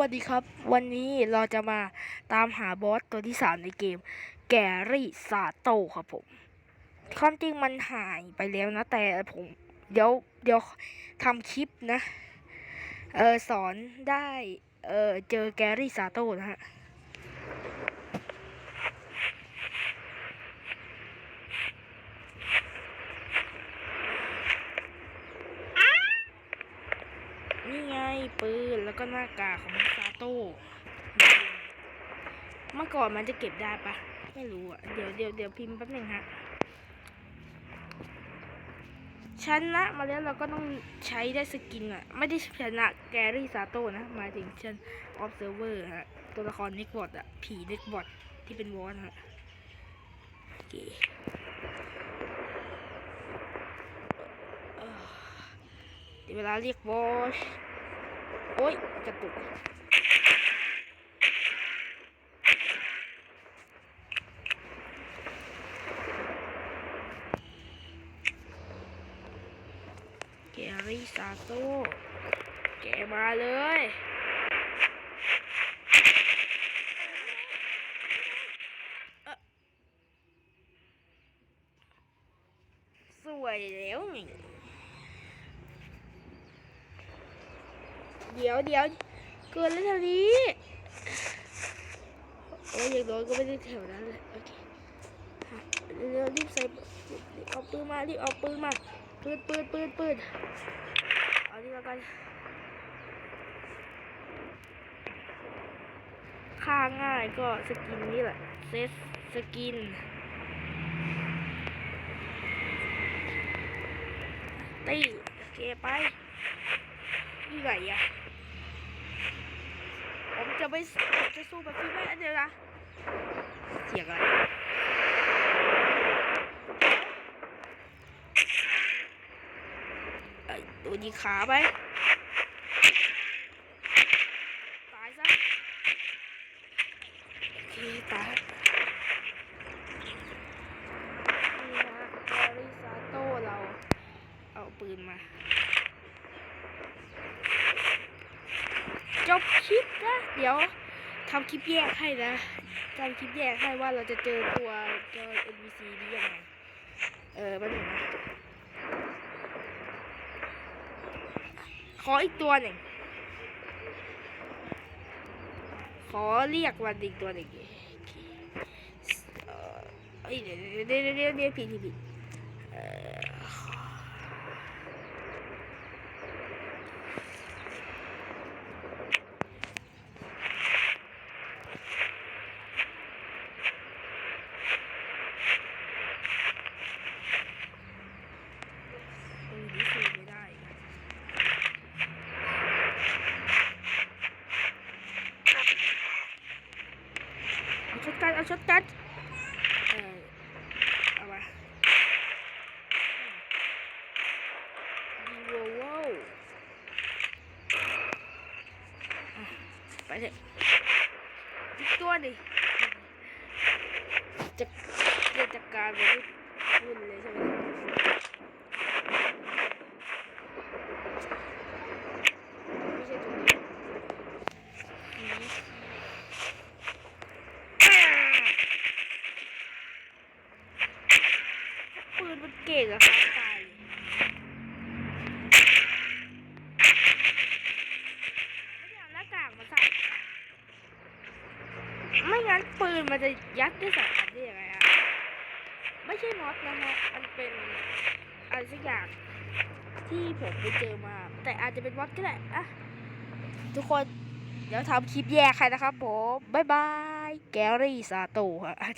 วัสดีครับ วันนี้เราจะมาตามหาบอสตัวที่สามในเกม แกรี่ซาโตครับผมความจริงมันหายไปแล้วนะ แต่ผมเดี๋ยวเดี๋ยวทำคลิปนะ เออสอนได้ เออเจอแกรี่ซาโตนะฮะ นี่ ไงปืนแล้วก็หน้ากากของซาโต้เมื่อก่อนมันจะเก็บได้ปะไม่รู้อะ เดี๋ยวเดี๋ยวเดี๋ยวพิมพ์แป๊บหนึ่งฮะชนะมาแล้วเราก็ต้องใช้ได้สกินอะ ไม่ได้ชนะแกรี่ซาโต้นะหมายถึงชันออฟเซอร์เวอร์ฮะ ตัวละครน็กบอทอะ ผีน็กบอทที่เป็นวอนฮะโอเคเอ่อเดี๋ยวเวลาเรียกบอส โอ้ยกระตุกแกรี่ซาโต้แกมาเลยสวยแล้วนี่ เดี๋ยวเดี๋ยวเกินแล้วเท่านี้โอ้ยอย่างน้อยก็ไม่ได้แถวนั้นเลยโอเคฮะเร็วรีบใส่เอาปืนมารีบเอาปืนมาปืนปืนปืนปืนเอานี่แล้วกันค่าง่ายก็สกินนี่แหละเซตสกิน ตีโอเคไป นี่ไงอะผมจะไม่ผมจะสู้แบบพี่ไม่เดี๋ยวนะเสียงอะไรไอ้ตัวยิงขาไปตายซะโอเคตายนี่นะแกริซาโต้เรา เอาปืนมา จบคลิปนะ เดี๋ยวทำคลิปแยกให้นะทำคลิปแยกให้ว่าเราจะเจอตัวเจอ NPC นี้ยังไง เออแป๊บหนึงนะขออีกตัวหนึ่ง ขอเรียกวันอีกตัวหนึ่งเอ่อเอ้ยเดี๋ยวเดี๋ยวเดี๋ยวเดี๋ยวเดี๋ยวผิดผิดผิดเอ่อ ปืนนี้ซื้อไม่ได้นะ เอาช็อตกันเอาช็อตกันเออเอามาดีโวโวอะไปเถอะอีกตัวหนึ่งจะจะจัดการไปวุ่นเลยใช่ไหม ไม่ใช่ตัวนี้ ปืนมันเก่งอะครับตายไม่เอาหน้ากากมาใส่ไม่งั้นปืนมันจะยัดได้สองอันได้ยังไงอะไม่ใช่มอสนะฮะมันเป็นอะไรสักอย่างที่ผมไปเจอมา แต่อาจจะเป็นมอสก็ได้อะทุกคนเดี๋ยวทำคลิปแยกใครนะครับผม บ๊ายบาย แกรี่ซาโตะฮะ